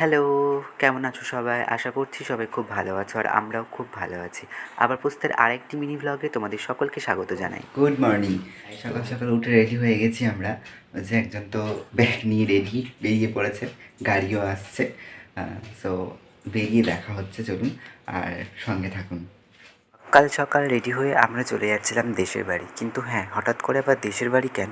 Hello কেমন আছো সবাই? আশা করছি সবাই খুব ভালো আছো আর আমরাও খুব ভালো আছি। আবার পোস্তের আরেকটি মিনি ব্লগে তোমাদের সকলকে স্বাগত জানাই। গুড মর্নিং সকাল সকাল উঠে রেডি হয়ে গেছি আমরা। যে একজন তো ব্যাগ নিয়ে রেডি বেরিয়ে পড়েছে গাড়িও আসছে। সো বেরিয়ে দেখা হচ্ছে চলুন। আর সঙ্গে থাকুন। সকাল সকাল রেডি হয়ে আমরা চলে যাচ্ছিলাম দেশের বাড়ি। কিন্তু হ্যাঁ হঠাৎ করে আবার দেশের বাড়ি কেন?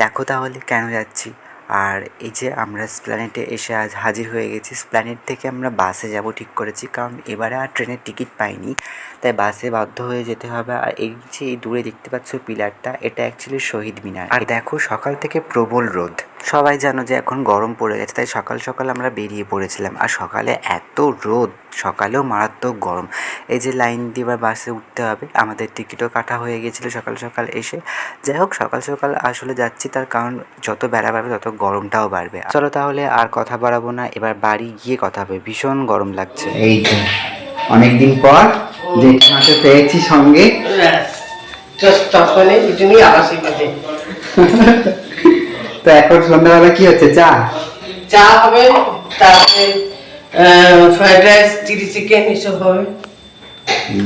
দেখো তাহলে কেন যাচ্ছি। আর এই যে আমরা স্প্ল্যানেটে এসে আজ হাজির হয়ে গেছি। স্প্ল্যানেট থেকে আমরা বাসে যাব ঠিক করেছি, কারণ এবারে আর ট্রেনের টিকিট পাইনি। তাই বাসে বাধ্য হয়ে যেতে হবে। আর এই যে এই দূরে দেখতে পাচ্ছ পিলারটা, এটা অ্যাকচুয়ালি শহীদ মিনার। আর দেখো সকাল থেকে প্রবল রোদ। সবাই জানো যে এখন গরম পড়ে গেছে তাই সকাল সকাল আমরা বেরিয়ে পড়েছিলাম। আর সকালে এত রোদ সকালেও মারাত্মক গরম। এই যে লাইন দিয়ে এবার বাসে উঠতে হবে আমাদের টিকিটও কাটা হয়ে গেছিল সকাল সকাল এসে। যাই হোক সকাল সকাল আসলে যাচ্ছি তার কারণ যত বেড়া বাড়বে তত গরমটাও বাড়বে। চলো তাহলে আর কথা বাড়াবো না এবার বাড়ি গিয়ে কথা হবে। ভীষণ গরম লাগছে। এই তো অনেকদিন পর জেঠিমাকে পেয়েছি সঙ্গে। জাস্ট তখনই তো এখন সন্ধ্যাবেলা কি হচ্ছে? চা? চা হবে তারপরে ফ্রাইড রাইস চিলি চিকেন এসব হবে।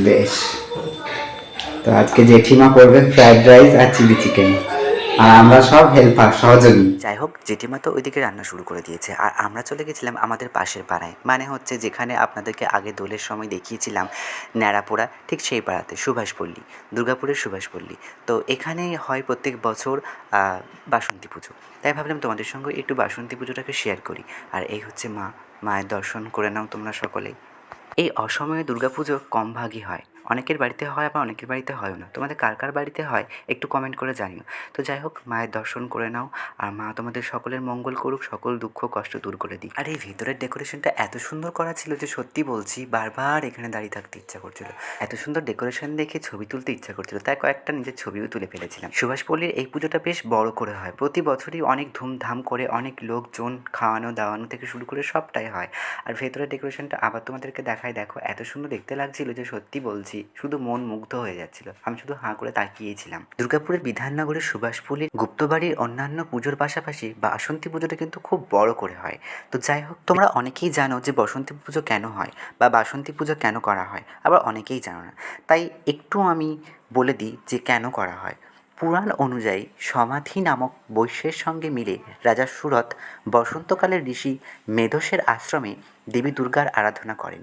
বেশ। তো আজকে জেঠিমা করবে ফ্রাইড রাইস আর চিলি চিকেন আর আমরা সব হেল্পার, সহযোগী। যাই হোক জেঠিমা তো ওইদিকে রান্না শুরু করে দিয়েছে। আর আমরা চলে গেছিলাম আমাদের পাশের পাড়ায়। মানে হচ্ছে যেখানে আপনাদেরকে আগে দোলের সময় দেখিয়েছিলাম, ন্যাড়াপোড়া, ঠিক সেই পাড়াতে সুভাষপল্লী দুর্গাপুরের সুভাষপল্লী তো এখানে হয় প্রত্যেক বছর বাসন্তী পুজো। তাই ভাবলাম তোমাদের সঙ্গে একটু বাসন্তী পুজোটাকে শেয়ার করি। আর এই হচ্ছে মা, মায়ের দর্শন করে নাও তোমরা সকলেই। এই অসময়ে দুর্গাপুজো কম ভাগই হয়। অনেকের বাড়িতে হয় আবার অনেকের বাড়িতে হয় না। তোমাদের কার কার বাড়িতে হয় একটু কমেন্ট করে জানিও। তো যাই হোক, মায়ের দর্শন করে নাও আর মা তোমাদের সকলের মঙ্গল করুক, সকল দুঃখ, কষ্ট দূর করে দিই আর এই ভেতরের ডেকোরেশনটা এত সুন্দর করা ছিল যে সত্যি বলছি, বারবার এখানে দাঁড়িয়ে থাকতে ইচ্ছা করছিল। এত সুন্দর ডেকোরেশন দেখে ছবি তুলতে ইচ্ছা করছিল, তাই কয়েকটা নিজের ছবিও তুলে ফেলেছিলাম। সুভাষপল্লীর এই পুজোটা বেশ বড় করে হয়। প্রতি বছরই অনেক ধুমধাম করে অনেক লোকজন খাওয়ানো, দাওয়ানো থেকে শুরু করে সবটাই হয়। আর ভেতরের ডেকোরেশনটা আবার তোমাদেরকে দেখায়, দেখো এত সুন্দর দেখতে লাগছিল যে সত্যি বলছি। শুধু মন মুগ্ধ হয়ে যাচ্ছিল। আমি শুধু হাঁ করে তাকিয়েছিলাম। দুর্গাপুরের বিধাননগরের সুভাষপল্লীর গুপ্তবাড়ির অন্যান্য পুজোর পাশাপাশি বাসন্তী পুজোটা কিন্তু খুব বড় করে হয়। তো যাই হোক, তোমরা অনেকেই জানো যে বসন্তী পুজো কেন হয় বা বাসন্তী পুজো কেন করা হয়, আবার অনেকেই জানো না। তাই একটু আমি বলে দিই যে কেন করা হয়। পুরাণ অনুযায়ী সমাধি নামক বৈশ্যের সঙ্গে মিলে রাজা সুরথ বসন্তকালের ঋষি মেধসের আশ্রমে দেবী দুর্গার আরাধনা করেন,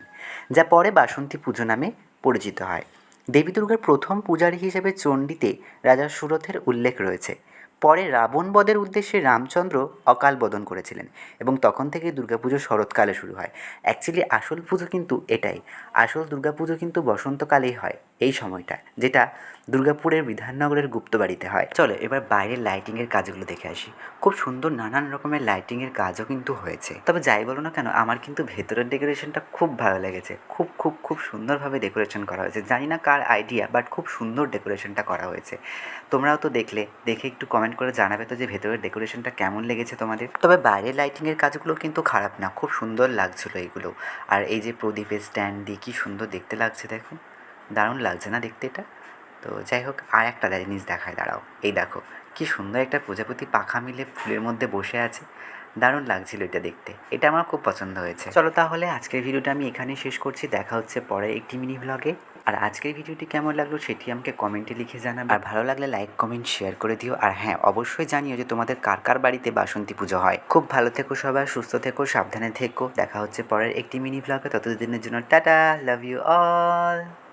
যা পরে বাসন্তী পুজো নামে পরিচিত হয়। দেবী দুর্গার প্রথম পূজারী হিসেবে চণ্ডীতে রাজা সুরথের উল্লেখ রয়েছে। পরে রাবণ বধের উদ্দেশ্যে রামচন্দ্র অকাল বদন করেছিলেন এবং তখন থেকে দুর্গাপুজো শরৎকালে শুরু হয়। অ্যাকচুয়ালি আসল পুজো কিন্তু এটাই। আসল দুর্গাপুজো কিন্তু বসন্তকালেই হয়। এই সময়টা যেটা দুর্গাপুরের বিধাননগরের গুপ্তবাড়িতে হয়। চলো, এবার বাইরের লাইটিংয়ের কাজগুলো দেখে আসি। খুব সুন্দর নানান রকমের লাইটিংয়ের কাজও কিন্তু হয়েছে। তবে যাই বলো না কেন, আমার কিন্তু ভেতরের ডেকোরেশনটা খুব ভালো লেগেছে। খুব খুব খুব সুন্দরভাবে ডেকোরেশন করা হয়েছে। জানি না কার আইডিয়া বাট খুব সুন্দর ডেকোরেশনটা করা হয়েছে। তোমরাও তো দেখলে, দেখে একটু কমেন্ট করে জানাবে তো যে ভেতরের ডেকোরেশনটা কেমন লেগেছে তোমাদের। তবে বাইরের লাইটিংয়ের কাজগুলো কিন্তু খারাপ না, খুব সুন্দর লাগছিল এগুলো। আর এই যে প্রদীপের স্ট্যান্ড দিয়ে কী সুন্দর দেখতে লাগছে, দেখো। দারুণ লাগছে না দেখতে এটা? তো যাই হোক, আর একটা জিনিস দেখায় দাঁড়াও। এই দেখো, কি সুন্দর একটা প্রজাপতি পাখা মিলে ফুলের মধ্যে বসে আছে। দারুণ লাগছিল এটা দেখতে। এটা আমার খুব পছন্দ হয়েছে। চলো তাহলে আজকের ভিডিওটা আমি এখানেই শেষ করছি। দেখা হচ্ছে পরে একটি মিনি ব্লগে আর আজকের ভিডিওটি কেমন লাগল সেটি আমাকে কমেন্টে লিখে জানাবে। আর ভালো লাগলে লাইক কমেন্ট শেয়ার করে দিও। আর হ্যাঁ অবশ্যই জানিও যে তোমাদের কার কার বাড়িতে বাসন্তী পুজো হয়। খুব ভালো থেকো সবাই, সুস্থ থেকো, সাবধানে থেকো। দেখা হচ্ছে পরের একটি মিনি ব্লগে ততদিনের জন্য টাটা লাভ ইউ অল